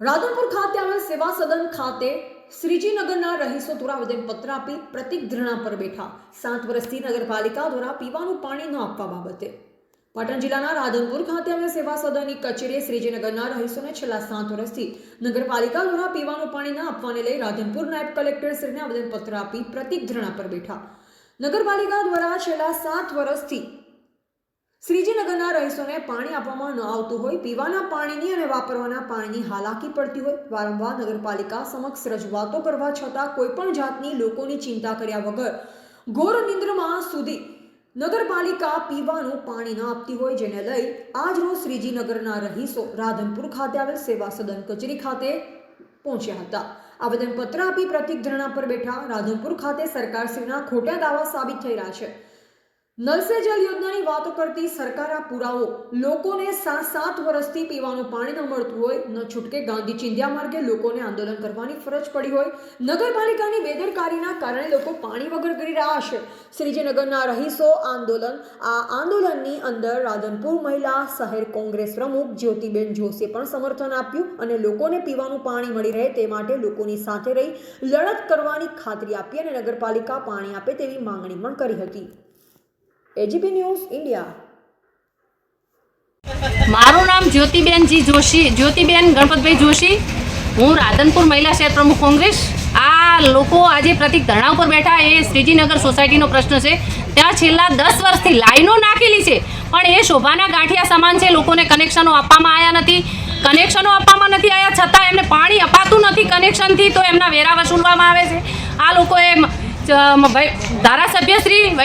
રાધનપુર ખાતે આવેલ સેવા સદન ખાતે શ્રીજીનગરના રહીશો દ્વારા આવેદનપત્ર આપી પ્રતિક ધરણા પર બેઠા. સાત વર્ષથી નગરપાલિકા દ્વારા પીવાનું પાણી ન આપવા બાબતે. પાટણ જિલ્લાના રાધનપુર ખાતે આવેલ સેવા સદનની કચેરીએ શ્રીજીનગરના રહીશોને છેલ્લા સાત વર્ષથી નગરપાલિકા દ્વારા પીવાનું પાણી ન આપવાને લઈ રાધનપુર નાયબ કલેક્ટર શ્રીને આવેદનપત્ર આપી પ્રતિક ધરણા પર બેઠા. નગરપાલિકા દ્વારા છેલ્લા સાત વર્ષથી શ્રીજીનગરના રહીશોને પાણી આપવામાં ન આવતું હોય, પીવાના પાણીની અને વાપરવાના પાણીની હાલાકી પડતી હોય, વારંવાર નગરપાલિકા સમક્ષ રજૂઆતો કરવા છતાં કોઈપણ જાતની લોકોની ચિંતા કર્યા વગર ઘોર નિંદ્રમાં સુધી નગરપાલિકા પીવાનું પાણી ન આપતી હોય, જેને લઈ આજ રોજ શ્રીજીનગરના રહીશો રાધનપુર ખાતે આવેલ સેવા સદન કચેરી ખાતે પહોંચ્યા હતા. આવેદનપત્ર આપી પ્રતિક ધરણા પર બેઠા રાધનપુર ખાતે સરકારશ્રીના ખોટા દાવા સાબિત થઈ રહ્યા છે. નલ સે યોજનાની વાતો કરતી સરકાર આ પુરાવો. લોકોને સાત સાત વર્ષથી પીવાનું પાણી ન મળતું હોય, ન છૂટકે ગાંધી ચિંધ્યા માર્ગે લોકોને આંદોલન કરવાની ફરજ પડી હોય. નગરપાલિકાની બેદરકારીના કારણે લોકો પાણી વગર કરી રહ્યા છે શ્રીજીનગરના રહીશો આંદોલન, આ આંદોલનની અંદર રાધનપુર મહિલા શહેર કોંગ્રેસ પ્રમુખ જ્યોતિબેન જોશીએ પણ સમર્થન આપ્યું અને લોકોને પીવાનું પાણી મળી રહે તે માટે લોકોની સાથે રહી લડત કરવાની ખાતરી આપી અને નગરપાલિકા પાણી આપે તેવી માંગણી પણ કરી હતી. એજીપી ન્યૂઝ ઇન્ડિયા મારું નામ જ્યોતિબેનજી જોશી, જ્યોતિબેન ગણપતભાઈ જોશી. હું રાધનપુર મહિલા શહેર પ્રમુખ કોંગ્રેસ. આ લોકો આજે પ્રતિક ધરણા ઉપર બેઠા, એ શ્રીજીનગર સોસાયટીનો પ્રશ્ન છે. ત્યાં છેલ્લા દસ વર્ષથી લાઈનો નાખેલી છે, પણ એ શોભાના ગાંઠિયા સમાન છે, લોકોને કનેક્શનો આપવામાં આવ્યા નથી. કનેક્શનો આપવામાં નથી આવ્યા છતાં એમને પાણી અપાતું નથી કનેક્શનથી, તો એમના વેરા વસૂલવામાં આવે છે. આ લોકોએ મ- શ્રી મ-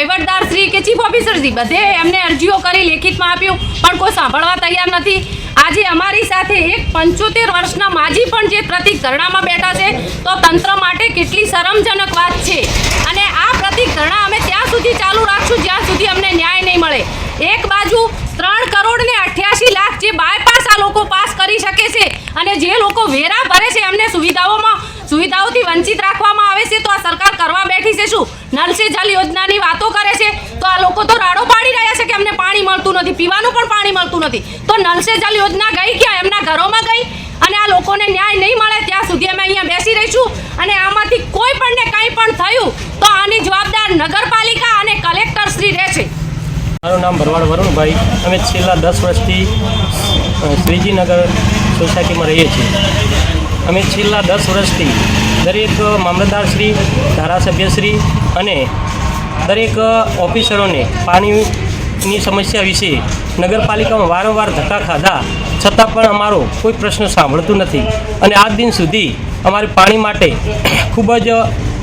શ્રી કે ચીફ ઓફિસરશ્રી બધે એમને અરજીઓ કરી, લેખિતમાં આપ્યું, પણ કોઈ સાંભળવા તૈયાર નથી. આજે અમારી સાથે એક પંચોતેર વર્ષના માજી પણ જે પ્રતિક ધરણામાં બેઠા છે, તો તંત્ર માટે કેટલી શરમજનક વાત છે. અને આ પ્રતિક ધરણા અમે ત્યાં સુધી ચાલુ રાખશું, જ્યાં સુધી અમને ન્યાય નહીં મળે. એક બાજુ ત્રણ કરોડ ને અઠ્યાસી લાખ જે બાયપાસ આ લોકો પાસ કરી શકે છે, અને જે લોકો વેરા ભરે છે, એમને સુવિધાઓમાં, સુવિધાઓથી વંચિત રાખવામાં આવે સરકાર કરવા બેઠી છે શું? સે જલ યોજનાની વાતો કરે છે. તો આ લોકો તો રાડો પાડી રહ્યા છે કે અમને પાણી મળતું નથી, પીવાનું પણ પાણી મળતું નથી. તો સે જલ યોજના ગઈ ક્યાં? એમના ઘરોમાં ગઈ. અને આ લોકોને ન્યાય નહીં મળે ત્યાં સુધી અમે અહીંયા બેસી રહીશું. અને આમાંથી કોઈ પણ ને કંઈ પણ થયું, તો આની જવાબદાર નગરપાલિકા અને કલેક્ટર શ્રી રહેશે મારું નામ ભરવાડ વરુણભાઈ. અમે છેલ્લા દસ વર્ષથી શ્રીજીનગર સોસાયટીમાં રહીએ છીએ. અમે છેલ્લા દસ વર્ષથી દરેક મામલતદારશ્રી ધારાસભ્યશ્રી અને દરેક ઓફિસરોને પાણીની સમસ્યા વિશે નગરપાલિકામાં વારંવાર ધક્કા ખાધા, છતાં પણ અમારો કોઈ પ્રશ્ન સાંભળતું નથી. અને આજ દિન સુધી અમારે પાણી માટે ખૂબ જ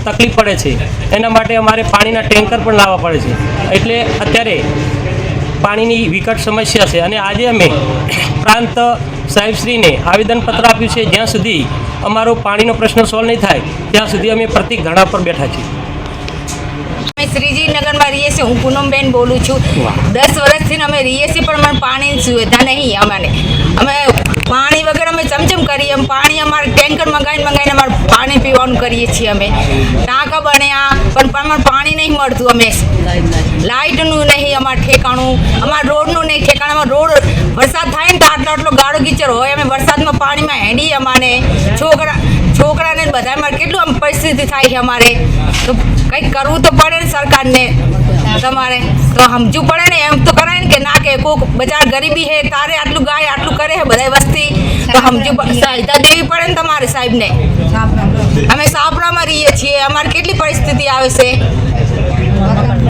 તકલીફ પડે છે. એના માટે અમારે પાણીના ટેન્કર પણ લાવવા પડે છે. એટલે અત્યારે પાણીની વિકટ સમસ્યા છે અને આજે અમે પ્રાંત સાહેબશ્રીને આવેદનપત્ર આપ્યું છે જ્યાં સુધી અમારો પાણીનો પ્રશ્ન સોલ્વ નહીં થાય ત્યાં સુધી અમે પ્રતિક ધરણા પર બેઠા છીએ. અમે શ્રીજીનગરમાં રહીએ છીએ હું પૂનમબેન બોલું છું. દસ વર્ષથી અમે રહીએ છીએ પણ મને પાણીની સુવિધા નહીં અમને અમે પાણી વગર અમે ચમચમ કરીએ એમ પાણી અમારે ટેન્કર મંગાવીને મંગાવીને અમારે પાણી પીવાનું કરીએ છીએ અમે. ટાંકા બન્યા પણ અમારે પાણી નહીં મળતું અમે. લાઇટનું નહીં અમારે ઠેકાણું અમારા રોડનું નહીં ઠેકાણું અમારે રોડ વરસાદ થાય ને તો આટલો આટલો ગાળો કીચડ હોય અમે વરસાદમાં પાણીમાં હેડી અમારે. છોકરા છોકરાને બધા અમારે કેટલું આમ પરિસ્થિતિ થાય છે અમારે. તો કંઈક કરવું તો પડે ને સરકારને. તમારે તો સમજવું પડે ને એમ તો કરાય ને કે ના કે કોક બજાર ગરીબી હે તારે આટલું ગાય આટલું કરે હે બધા વસ્તી. તો સમજવું સહાયતા દેવી પડે ને તમારે સાહેબને. અમે સાપરામાં રહીએ છીએ અમારે કેટલી પરિસ્થિતિ આવે છે?